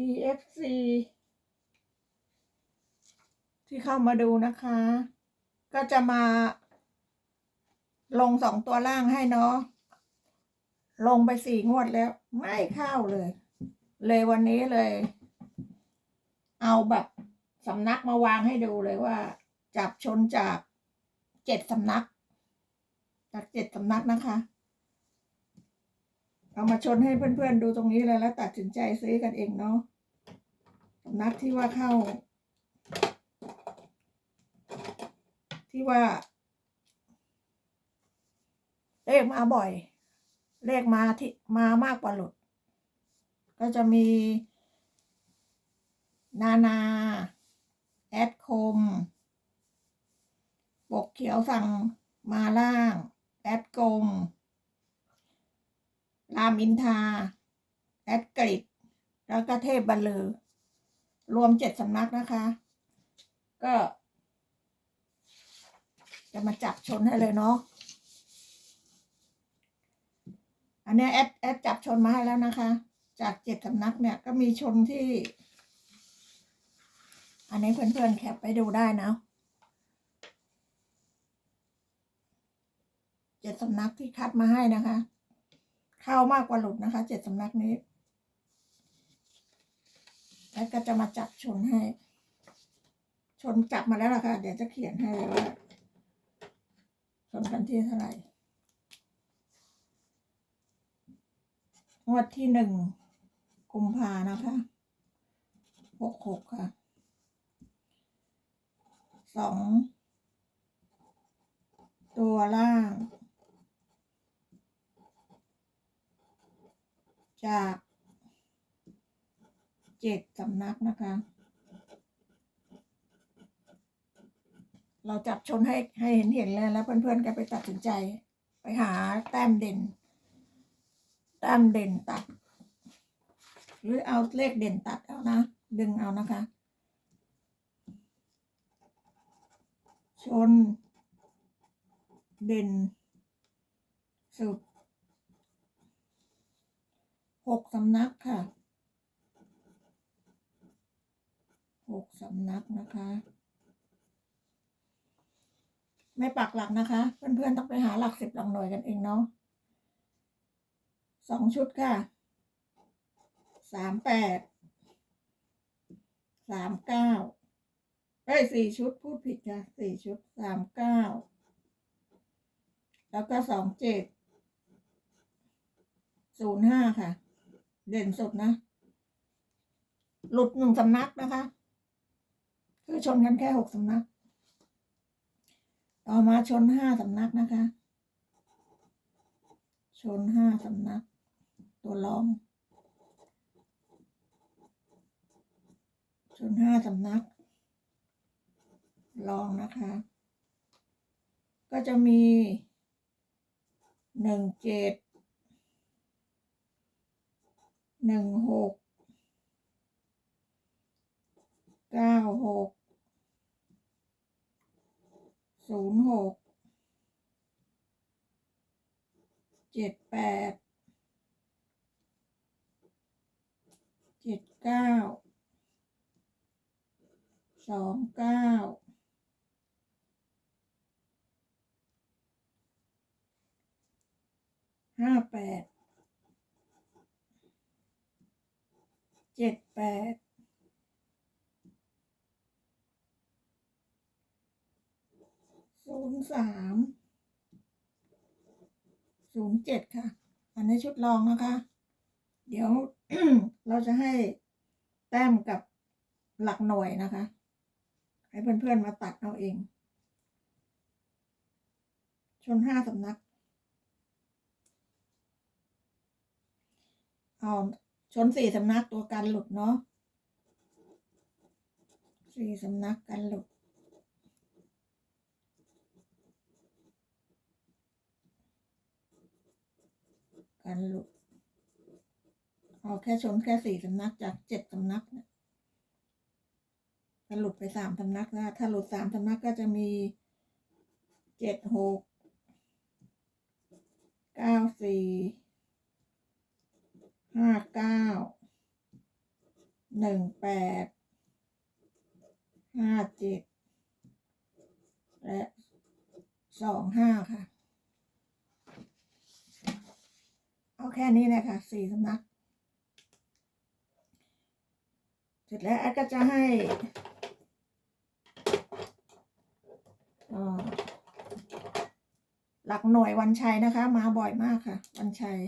DFC ที่เข้ามาดูนะคะ ก็จะมา ลงสองตัวล่างให้เนาะลงไปสี่งวดแล้ว ไม่เข้าเลย เลยวันนี้เลย เอาแบบสำนักมาวางให้ดูเลยว่า จับชนจากเจ็ดสำนัก จากเจ็ดสำนักนะคะ เอามาชนให้เพื่อนๆดูตรงนี้เลยแล้วตัดสินใจซื้อกันเองเนาะสำนักที่ว่าเข้า ที่ว่า เลขมาบ่อย เลขมาที่มามากกว่าหลุด ก็จะมี นานา แอดคมปกเขียวสั่งมาล่าง แอดกลมามอินทา แอดกริดแล้วก็เทพบัลลือ รวมเจ็ดสำนักนะคะ ก็ จะมาจับชนให้เลยเนาะ อันนี้แอดแอดจับชนมาให้แล้วนะคะ จากเจ็ดสำนักเนี่ยก็มีชนที่ อันนี้เพื่อนๆแคปไปดูได้นะเจ็ดสำนักที่คัดมาให้นะคะ เข้ามากกว่าหลุดนะคะเจ็ดสำนักนี้แล้วก็จะมาจับชนให้ ชนจับมาแล้วล่ะค่ะ เดี๋ยวจะเขียนให้เลยว่าชนกันที่เท่าไหร่งวดที่หนึ่งกุมภานะคะหกหกค่ะสองตัวล่าง จากเจ็ดสำนักนะคะ เราจับชนให้ให้เห็นเห็นแล้วแล้วเพื่อนๆก็ไปตัดสินใจ ไปหาแต้มเด่น แต้มเด่นตัด หรือเอาเลขเด่นตัดเอานะ ดึงเอานะคะ ชน เด่นสุด หกสำนักค่ะหกสำนักนะคะ ไม่ปักหลักนะคะ เพื่อนๆต้องไปหาหลักสิบหลักหน่วยกันเองเนาะสองชุดค่ะสามแปดสามเก้าเอ้ยสี่ชุดพูดผิดค่ะสี่ชุดสามเก้าแล้วก็สองเจ็ดศูนย์ห้าค่ะ เด่นสุดนะ หลุดหนึ่งสำนักนะคะ คือชนกันแค่หกสำนัก ต่อมาชนห้าสำนักนะคะ ชนห้าสำนัก ตัวรอง ชนห้าสำนัก ลองนะคะ ก็จะมีหนึ่งเจ็ด หนึ่งหกเก้าหกศูนย์หกเจ็ดแปดเจ็ดเก้าสองเก้าห้าแปด เจ็ดแปดศูนย์สามศูนย์เจ็ดค่ะ อันนี้ชุดลองนะคะ เดี๋ยวเราจะให้แต้มกับหลักหน่วยนะคะ ให้เพื่อนๆมาตัดเอาเอง ชนห้าสำนักเอา ชนสี่สำนักตัวกันหลุดเนาะสี่สำนักกันหลุดกันหลุดเอาแค่ชนแค่สี่สำนักจากเจ็ดสำนักเนี่ยกันหลุดไปสามสำนักนะถ้าหลุดสามสำนักก็จะมีเจ็ดหกเก้าสี่ ห้าเก้าหนึ่งแปดห้าเจ็ดและสองห้าค่ะ เอาแค่นี้นะคะสี่สำนัก เสร็จแล้วแอดก็จะให้หลักหน่วยวันชัยนะคะ มาบ่อยมากค่ะ วันชัย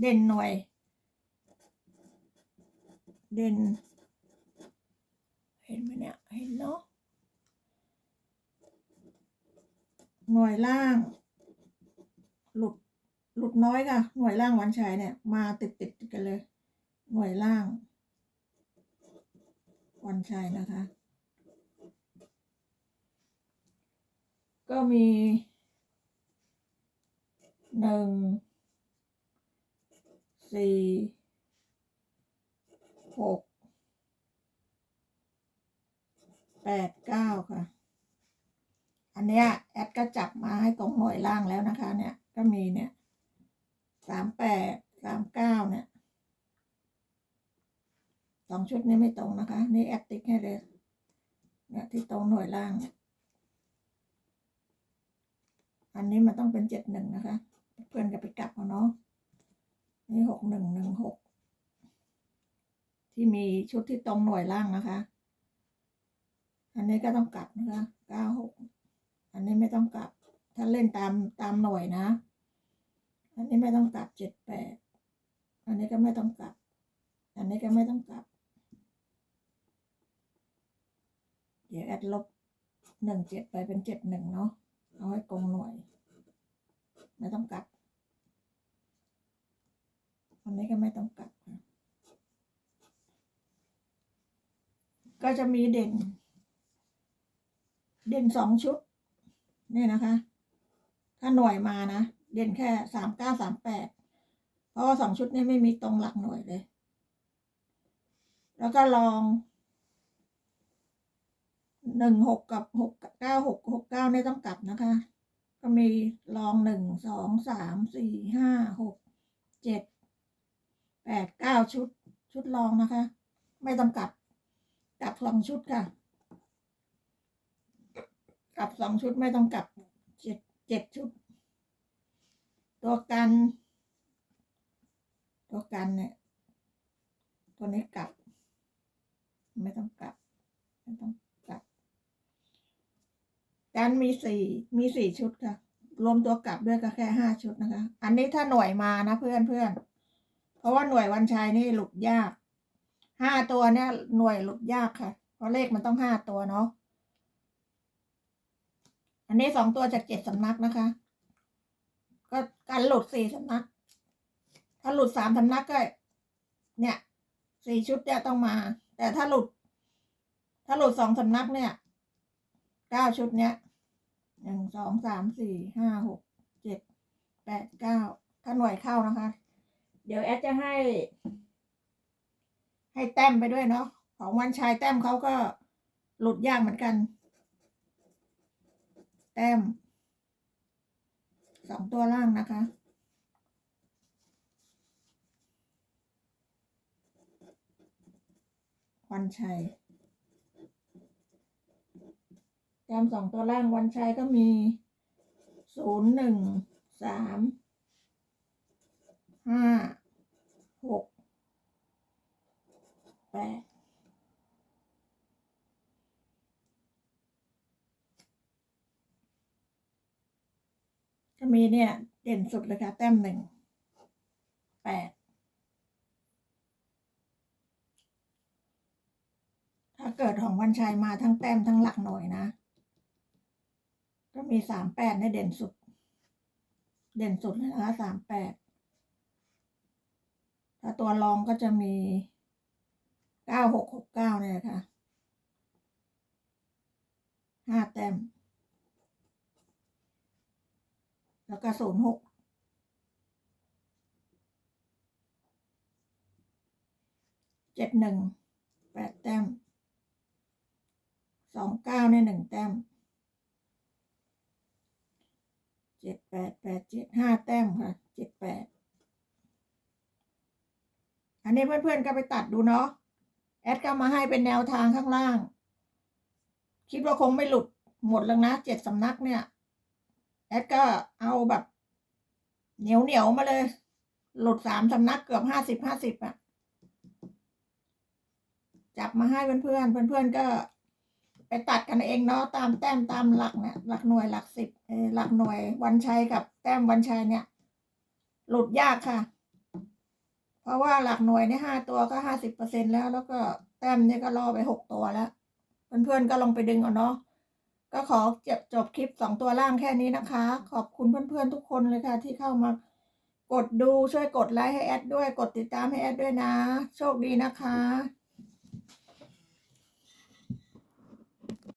เด่นหน่วย เด่น เห็นไหมเนี่ย เห็นเนาะ หน่วยล่าง หลุด หลุดน้อยค่ะ หน่วยล่างวันชัยเนี่ย มาติดติดกันเลย หน่วยล่าง วันชัยนะคะ ก็มีหนึ่งสี่ หกแปดเก้าค่ะ อันเนี้ยแอดก็จับมาให้ตรงหน่วยล่างแล้วนะคะ เนี่ยก็มีเนี่ยสามแปดสามเก้าเนี่ยสองชุดนี้ไม่ตรงนะคะ นี่แอดติ๊กให้เลยเนี่ยที่ตรงหน่วยล่างเนี่ยอันนี้มันต้องเป็นเจ็ดหนึ่งนะคะ เพื่อนก็ไปกลับเอาเนาะนี่หกหนึ่งหนึ่งหก ที่มีชุดที่ตรงหน่วยล่างนะคะ อันนี้ก็ต้องกลับนะคะเก้าหกอันนี้ไม่ต้องกลับ ถ้าเล่นตามตามหน่วยนะ อันนี้ไม่ต้องกลับเจ็ดแปดอันนี้ก็ไม่ต้องกลับ อันนี้ก็ไม่ต้องกลับ เดี๋ยวแอดลบหนึ่งเจ็ดไปเป็นเจ็ดหนึ่งเนาะ เอาไว้กงหน่วย ไม่ต้องกลับ อันนี้ก็ไม่ต้องกลับค่ะ ก็จะมีเด่น เด่นสองชุด นี่นะคะ ถ้าหน่วยมานะ เด่นแค่สามเก้าสามแปดเพราะว่าสองชุดนี้ไม่มีตรงหลักหน่วยเลย แล้วก็ลองหนึ่งหกกับหกเก้าหกหกเก้าเนี่ต้องกลับนะคะ ก็มีลองหนึ่งสองสามสี่ห้าหกเจ็ดแปดเก้าชุดชุดลองนะคะ ไม่ต้องกลับ กลับสองชุดค่ะ กลับสองชุดไม่ต้องกลับเจ็ดเจ็ดชุด ตัวกัน ตัวกันเนี่ยตัวนี้กลับ ไม่ต้องกลับ ไม่ต้องกลับการมีสี่มีสี่ชุดค่ะรวมตัวกลับด้วยก็แค่ห้าชุดนะคะ อันนี้ถ้าหน่วยมานะเพื่อนเพื่อน เพราะว่าหน่วยวันชัยนี่หลุดยาก ห้าตัวเนี่ยหน่วยหลุดยากค่ะ เพราะเลขมันต้องห้าตัวเนาะ อันนี้สองตัวจากเจ็ดสำนักนะคะ ก็การหลุดสี่สำนัก ถ้าหลุดสามสำนักก็ เนี่ยสี่ชุดเนี่ยต้องมา แต่ถ้าหลุด ถ้าหลุดสองสำนักเนี่ยเก้าชุดเนี้ยหนึ่งสองสามสี่ห้าหกเจ็ดแปดเก้าถ้าหน่วยเข้านะคะ เดี๋ยวแอดจะให้ ให้แต้มไปด้วยเนาะของวันชายแต้มเขาก็หลุดยากเหมือนกัน แต้มสองตัวล่างนะคะวันชัยแต้มสองตัวล่างวันชัยก็มีศูนย์หนึ่งสามห้าหก แปดก็มีเนี่ย เด่นสุดเลยค่ะ แต้มหนึ่งแปดถ้าเกิดของวันชัยมาทั้งแต้มทั้งหลักหน่วยนะ ก็มีสามแปดในเด่นสุด เด่นสุดเลยนะคะสามแปดถ้าตัวรองก็จะมี เก้าหกหกเก้าเนี่ยค่ะห้าแต้ม แล้วก็ศูนย์หกเจ็ดหนึ่งแปดแต้มสองเก้าในหนึ่งแต้มเจ็ดแปดแปดเจ็ดห้าแต้มค่ะเจ็ดแปดอันนี้เพื่อนๆก็ไปตัดดูเนาะ แอดก็มาให้เป็นแนวทางข้างล่าง คิดว่าคงไม่หลุดหมดแล้วนะเจ็ดสำนักเนี่ย แอดก็เอาแบบ เหนียวเหนียวมาเลย หลุดสามสำนักเกือบห้าสิบห้าสิบอะจับมาให้เพื่อนๆเพื่อนก็ ไปตัดกันเองเนาะตามแต้มตามหลักเนี่ยหลักหน่วยหลักสิบหลักหน่วยวันชัยกับแต้มวันชัยเนี่ย หลุดยากค่ะ เพราะว่าหลักหน่วยในห้าตัวก็ห้าสิบเปอร์เซ็นแล้ว แล้วก็แต้มเนี่ยก็ล่อไปหกตัวแล้ว เพื่อนๆก็ลองไปดึงเอาเนาะก็ขอจบจบคลิปสองตัวล่างแค่นี้นะคะ ขอบคุณเพื่อนๆทุกคนเลยค่ะ ที่เข้ามากดดูช่วยกดไลค์ให้แอดด้วย กดติดตามให้แอดด้วยนะ โชคดีนะคะ